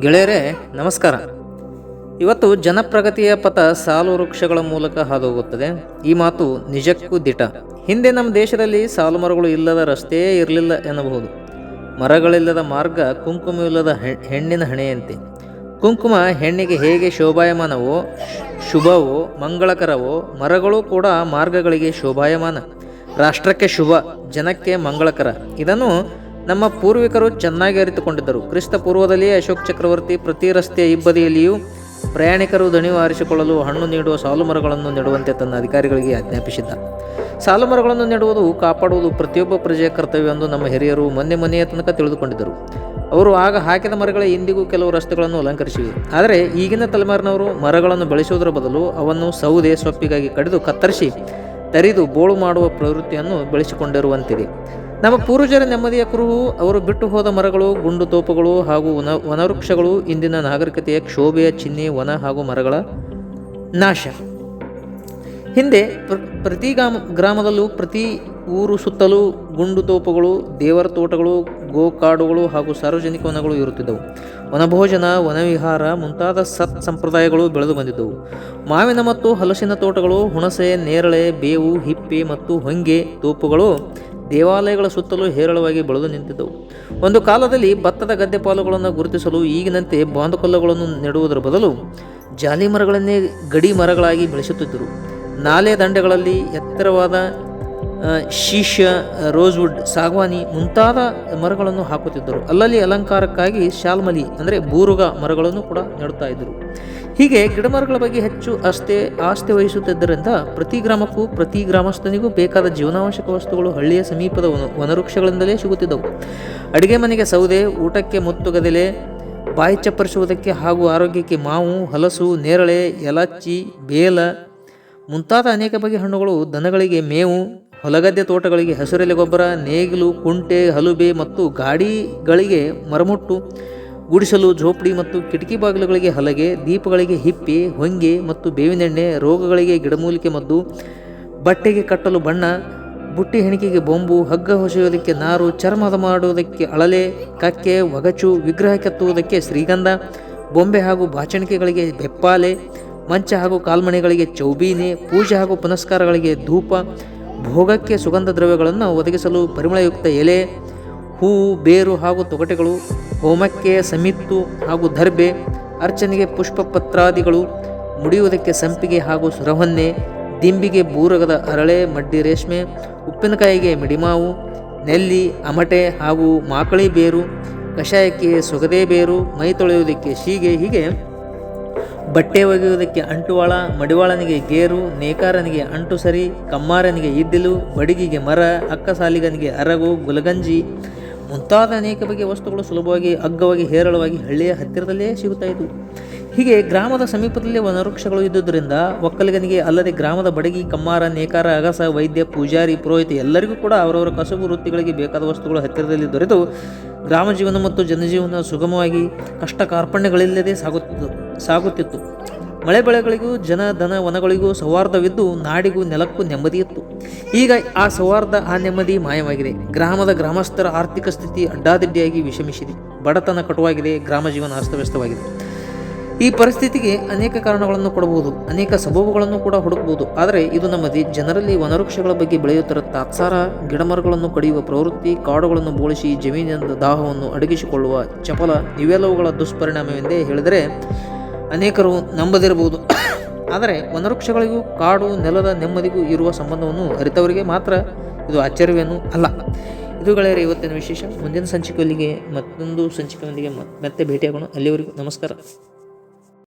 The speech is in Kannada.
ಗೆಳೆಯರೇ, ನಮಸ್ಕಾರ. ಇವತ್ತು ಜನಪ್ರಗತಿಯ ಪಥ ಸಾಲು ವೃಕ್ಷಗಳ ಮೂಲಕ ಹಾದುಹೋಗುತ್ತದೆ. ಈ ಮಾತು ನಿಜಕ್ಕೂ ದಿಟ. ಹಿಂದೆ ನಮ್ಮ ದೇಶದಲ್ಲಿ ಸಾಲು ಮರಗಳು ಇಲ್ಲದ ರಸ್ತೆಯೇ ಇರಲಿಲ್ಲ ಎನ್ನಬಹುದು. ಮರಗಳಿಲ್ಲದ ಮಾರ್ಗ ಕುಂಕುಮವಿಲ್ಲದ ಹೆಣ್ಣಿನ ಹಣೆಯಂತೆ. ಕುಂಕುಮ ಹೆಣ್ಣಿಗೆ ಹೇಗೆ ಶೋಭಾಯಮಾನವೋ, ಶುಭವೋ, ಮಂಗಳಕರವೋ, ಮರಗಳು ಕೂಡ ಮಾರ್ಗಗಳಿಗೆ ಶೋಭಾಯಮಾನ. ರಾಷ್ಟ್ರಕ್ಕೆ ಶುಭ, ಜನಕ್ಕೆ ಮಂಗಳಕರ. ಇದನ್ನು ನಮ್ಮ ಪೂರ್ವಿಕರು ಚೆನ್ನಾಗಿ ಅರಿತುಕೊಂಡಿದ್ದರು. ಕ್ರಿಸ್ತ ಪೂರ್ವದಲ್ಲಿಯೇ ಅಶೋಕ್ ಚಕ್ರವರ್ತಿ ಪ್ರತಿ ರಸ್ತೆಯ ಇಬ್ಬದಿಯಲ್ಲಿಯೂ ಪ್ರಯಾಣಿಕರು ದಣಿವು ಆರಿಸಿಕೊಳ್ಳಲು ಹಣ್ಣು ನೀಡುವ ಸಾಲು ಮರಗಳನ್ನು ನೆಡುವಂತೆ ತನ್ನ ಅಧಿಕಾರಿಗಳಿಗೆ ಆಜ್ಞಾಪಿಸಿದ್ದ. ಸಾಲು ಮರಗಳನ್ನು ನೆಡುವುದು ಕಾಪಾಡುವುದು ಪ್ರತಿಯೊಬ್ಬ ಪ್ರಜೆಯ ಕರ್ತವ್ಯ ಎಂದು ನಮ್ಮ ಹಿರಿಯರು ಮೊನ್ನೆ ಮನೆಯ ತನಕ ತಿಳಿದುಕೊಂಡಿದ್ದರು. ಅವರು ಆಗ ಹಾಕಿದ ಮರಗಳೇ ಇಂದಿಗೂ ಕೆಲವು ರಸ್ತೆಗಳನ್ನು ಅಲಂಕರಿಸಿವೆ. ಆದರೆ ಈಗಿನ ತಲೆಮಾರಿನವರು ಮರಗಳನ್ನು ಬೆಳೆಸುವುದರ ಬದಲು ಅವನ್ನು ಸೌದೆ ಸೊಪ್ಪಿಗಾಗಿ ಕಡಿದು ಕತ್ತರಿಸಿ, ತರಿದು ಬೋಳು ಮಾಡುವ ಪ್ರವೃತ್ತಿಯನ್ನು ಬೆಳೆಸಿಕೊಂಡಿರುವಂತಿದೆ. ನಮ್ಮ ಪೂರ್ವಜರ ನೆಮ್ಮದಿಯ ಕುರುಹು, ಅವರು ಬಿಟ್ಟು ಹೋದ ಮರಗಳು, ಗುಂಡು ತೋಪುಗಳು ಹಾಗೂ ವನ, ವನವೃಕ್ಷಗಳು, ಇಂದಿನ ನಾಗರಿಕತೆಯ ಕ್ಷೋಭೆಯ ಚಿಹ್ನೆ, ವನ ಹಾಗೂ ಮರಗಳ ನಾಶ. ಹಿಂದೆ ಪ್ರ, ಪ್ರತಿ ಗ್ರಾಮ ಗ್ರಾಮದಲ್ಲೂ ಪ್ರತಿ ಊರು ಸುತ್ತಲೂ ಗುಂಡು ತೋಪುಗಳು, ದೇವರ ತೋಟಗಳು, ಗೋಕಾಡುಗಳು ಹಾಗೂ ಸಾರ್ವಜನಿಕ ವನಗಳು ಇರುತ್ತಿದ್ದವು. ವನಭೋಜನ, ವನವಿಹಾರ ಮುಂತಾದ ಸತ್ ಸಂಪ್ರದಾಯಗಳು ಬೆಳೆದು ಬಂದಿದ್ದವು. ಮಾವಿನ ಮತ್ತು ಹಲಸಿನ ತೋಟಗಳು, ಹುಣಸೆ, ನೇರಳೆ, ಬೇವು, ಹಿಪ್ಪೆ ಮತ್ತು ಹೊಂಗೆ ತೋಪುಗಳು ದೇವಾಲಯಗಳ ಸುತ್ತಲೂ ಹೇರಳವಾಗಿ ಬೆಳೆದು ನಿಂತಿದ್ದವು. ಒಂದು ಕಾಲದಲ್ಲಿ ಭತ್ತದ ಗದ್ದೆ ಪಾಲುಗಳನ್ನು ಗುರುತಿಸಲು ಈಗಿನಂತೆ ಬಾಂಧುಕೊಲ್ಲಗಳನ್ನು ನೆಡುವುದರ ಬದಲು ಜಾಲಿ ಮರಗಳನ್ನೇ ಗಡಿ ಮರಗಳಾಗಿ ಬೆಳೆಸುತ್ತಿದ್ದರು. ನಾಲೆ ದಂಡೆಗಳಲ್ಲಿ ಎತ್ತರವಾದ ಶೀಶ ರೋಸ್ವುಡ್, ಸಾಗವಾನಿ ಮುಂತಾದ ಮರಗಳನ್ನು ಹಾಕುತ್ತಿದ್ದರು. ಅಲ್ಲಲ್ಲಿ ಅಲಂಕಾರಕ್ಕಾಗಿ ಶಾಲ್ಮಲಿ, ಅಂದರೆ ಬೂರುಗ ಮರಗಳನ್ನು ಕೂಡ ನೆಡುತ್ತಾ ಇದ್ದರು. ಹೀಗೆ ಗಿಡಮರಗಳ ಬಗ್ಗೆ ಹೆಚ್ಚು ಅಷ್ಟೇ ಆಸ್ತಿ ವಹಿಸುತ್ತಿದ್ದರಿಂದ ಪ್ರತಿ ಗ್ರಾಮಕ್ಕೂ, ಪ್ರತಿ ಗ್ರಾಮಸ್ಥನಿಗೂ ಬೇಕಾದ ಜೀವನಾವಶ್ಯಕ ವಸ್ತುಗಳು ಹಳ್ಳಿಯ ಸಮೀಪದ ವನ, ವನವೃಕ್ಷಗಳಿಂದಲೇ ಸಿಗುತ್ತಿದ್ದವು. ಅಡುಗೆ ಮನೆಗೆ ಸೌದೆ, ಊಟಕ್ಕೆ ಮುತ್ತುಗದೆಲೆ ಬಾಯಿ ಚಪ್ಪರಿಸುವುದಕ್ಕೆ ಹಾಗೂ ಆರೋಗ್ಯಕ್ಕೆ ಮಾವು, ಹಲಸು, ನೇರಳೆ ಎಲಚ್ಚಿ ಬೇಲ, ಮುಂತಾದ ಅನೇಕ ಬಗೆಯ ಹಣ್ಣುಗಳು ದನಗಳಿಗೆ ಮೇವು, ಹೊಲಗದ್ದೆ ತೋಟಗಳಿಗೆ, ಹಸಿರೆಲೆ ಗೊಬ್ಬರ, ನೇಗಿಲು, ಕುಂಟೆ, ಹಲುಬೆ ಮತ್ತು ಗಾಡಿಗಳಿಗೆ ಮರಮುಟ್ಟು ಗುಡಿಸಲು, ಝೋಪಡಿ ಮತ್ತು ಕಿಟಕಿ ಬಾಗಿಲುಗಳಿಗೆ ಹಲಗೆ, ದೀಪಗಳಿಗೆ ಹಿಪ್ಪಿ, ಹೊಂಗೆ ಮತ್ತು ಬೇವಿನೆಣ್ಣೆ, ರೋಗಗಳಿಗೆ ಗಿಡಮೂಲಿಕೆ ಮದ್ದು, ಬಟ್ಟೆಗೆ ಕಟ್ಟಲು ಬಣ್ಣ, ಬುಟ್ಟಿ ಹೆಣಿಕೆಗೆ ಬೊಂಬು, ಹಗ್ಗ ಹೊಸೆಯುವುದಕ್ಕೆ ನಾರು, ಚರ್ಮದ ಮಾಡುವುದಕ್ಕೆ ಅಳಲೆ, ಕಕ್ಕೆ, ಒಗಚು, ವಿಗ್ರಹ ಕೆತ್ತುವುದಕ್ಕೆ ಶ್ರೀಗಂಧ, ಬೊಂಬೆ ಹಾಗೂ ಬಾಚಣಿಕೆಗಳಿಗೆ ಬೆಪ್ಪಾಲೆ, ಮಂಚ ಹಾಗೂ ಕಾಲ್ಮಣೆಗಳಿಗೆ ಚೌಬೀನೆ, ಪೂಜೆ ಹಾಗೂ ಪುನಸ್ಕಾರಗಳಿಗೆ ಧೂಪ, ಭೋಗಕ್ಕೆ ಸುಗಂಧ ದ್ರವ್ಯಗಳನ್ನು ಒದಗಿಸಲು ಪರಿಮಳಯುಕ್ತ ಎಲೆ, ಹೂವು, ಬೇರು ಹಾಗೂ ತೊಗಟೆಗಳು ಹೋಮಕ್ಕೆ ಸಮಿತ್ತು ಹಾಗೂ ದರ್ಬೆ, ಅರ್ಚನೆಗೆ ಪುಷ್ಪ ಪತ್ರಾದಿಗಳು ಮುಡಿಯುವುದಕ್ಕೆ ಸಂಪಿಗೆ ಹಾಗೂ ಸುರಹೊನ್ನೆ, ದಿಂಬಿಗೆ ಬೂರಗದ ಅರಳೆ, ಮಡ್ಡಿ ರೇಷ್ಮೆ, ಉಪ್ಪಿನಕಾಯಿಗೆ ಮಿಡಿಮಾವು, ನೆಲ್ಲಿ, ಅಮಟೆ ಹಾಗೂ ಮಾಕಳಿ ಬೇರು, ಕಷಾಯಕ್ಕೆ ಸೊಗದೆ ಬೇರು, ಮೈ ತೊಳೆಯುವುದಕ್ಕೆ ಶೀಗೆ ಹೀಗೆ ಬಟ್ಟೆ ಒಗೆಯುವುದಕ್ಕೆ ಅಂಟುವಾಳ, ಮಡಿವಾಳನಿಗೆ ಗೇರು, ನೇಕಾರನಿಗೆ ಅಂಟು ಸರಿ, ಕಮ್ಮಾರನಿಗೆ ಇದ್ದಿಲು, ಬಡಿಗಿಗೆ ಮರ, ಅಕ್ಕಸಾಲಿಗನಿಗೆ ಅರಗು, ಗುಲಗಂಜಿ ಮುಂತಾದ ಅನೇಕ ಬಗೆಯ ವಸ್ತುಗಳು ಸುಲಭವಾಗಿ, ಅಗ್ಗವಾಗಿ, ಹೇರಳವಾಗಿ ಹಳ್ಳಿಯ ಹತ್ತಿರದಲ್ಲೇ ಸಿಗುತ್ತಾ ಇದ್ದವು ಹೀಗೆ ಗ್ರಾಮದ ಸಮೀಪದಲ್ಲೇ ವನವೃಕ್ಷಗಳು ಇದ್ದುದರಿಂದ ಒಕ್ಕಲಿಗನಿಗೆ ಅಲ್ಲದೆ ಗ್ರಾಮದ ಬಡಗಿ, ಕಮ್ಮಾರ, ನೇಕಾರ, ಅಗಸ, ವೈದ್ಯ, ಪೂಜಾರಿ, ಪುರೋಹಿತ ಎಲ್ಲರಿಗೂ ಕೂಡ ಅವರವರ ಕಸುಬು ವೃತ್ತಿಗಳಿಗೆ ಬೇಕಾದ ವಸ್ತುಗಳು ಹತ್ತಿರದಲ್ಲಿ ದೊರೆತು ಗ್ರಾಮ ಜೀವನ ಮತ್ತು ಜನಜೀವನ ಸುಗಮವಾಗಿ ಕಷ್ಟ ಕಾರ್ಪಣ್ಯಗಳಿಲ್ಲದೆ ಸಾಗುತ್ತಿತ್ತು ಸಾಗುತ್ತಿತ್ತು. ಮಳೆ ಬೆಳೆಗಳಿಗೂ ಜನ ದನ ವನಗಳಿಗೂ ಸೌಹಾರ್ದವಿದ್ದು ನಾಡಿಗೂ ನೆಲಕ್ಕೂ ನೆಮ್ಮದಿ ಇತ್ತು. ಈಗ ಆ ಸೌಹಾರ್ದ, ಆ ನೆಮ್ಮದಿ ಮಾಯವಾಗಿದೆ. ಗ್ರಾಮದ ಗ್ರಾಮಸ್ಥರ ಆರ್ಥಿಕ ಸ್ಥಿತಿ ಅಡ್ಡಾದಿಡ್ಡಿಯಾಗಿ ವಿಷಮಿಸಿದೆ. ಬಡತನ ಕಟುವಾಗಿದೆ, ಗ್ರಾಮ ಜೀವನ ಅಸ್ತವ್ಯಸ್ತವಾಗಿದೆ. ಈ ಪರಿಸ್ಥಿತಿಗೆ ಅನೇಕ ಕಾರಣಗಳನ್ನು ಕೊಡಬಹುದು, ಅನೇಕ ಸಬಬುಗಳನ್ನು ಕೂಡ ಹುಡುಕಬಹುದು. ಆದರೆ ಇದು ನಮ್ಮದಿ. ಜನರಲ್ಲಿ ವನವೃಕ್ಷಗಳ ಬಗ್ಗೆ ಬೆಳೆಯುತ್ತಿರುವ ತಾತ್ಸಾರ, ಗಿಡಮರಗಳನ್ನು ಕಡಿಯುವ ಪ್ರವೃತ್ತಿ, ಕಾಡುಗಳನ್ನು ಬೋಳಿಸಿ ಜಮೀನಿನ ದಾಹವನ್ನು ಅಡಗಿಸಿಕೊಳ್ಳುವ ಚಪಲ, ಇವೆಲ್ಲವುಗಳ ದುಷ್ಪರಿಣಾಮವೆಂದೇ ಹೇಳಿದರೆ ಅನೇಕರು ನಂಬದಿರಬಹುದು. ಆದರೆ ವನವೃಕ್ಷಗಳಿಗೂ ಕಾಡು ನೆಲದ ನೆಮ್ಮದಿಗೂ ಇರುವ ಸಂಬಂಧವನ್ನು ಅರಿತವರಿಗೆ ಮಾತ್ರ ಇದು ಆಶ್ಚರ್ಯವೇನೂ ಅಲ್ಲ. ಇದುಗಳೇ ಇವತ್ತಿನ ವಿಶೇಷ ಮುಂದಿನ ಸಂಚಿಕೆಯಲ್ಲಿಗೆ ಮತ್ತೊಂದು ಸಂಚಿಕೆಯೊಂದಿಗೆ ಮತ್ತೆ ಭೇಟಿಯಾಗೋಣ. ಅಲ್ಲಿವರೆಗೂ ನಮಸ್ಕಾರ.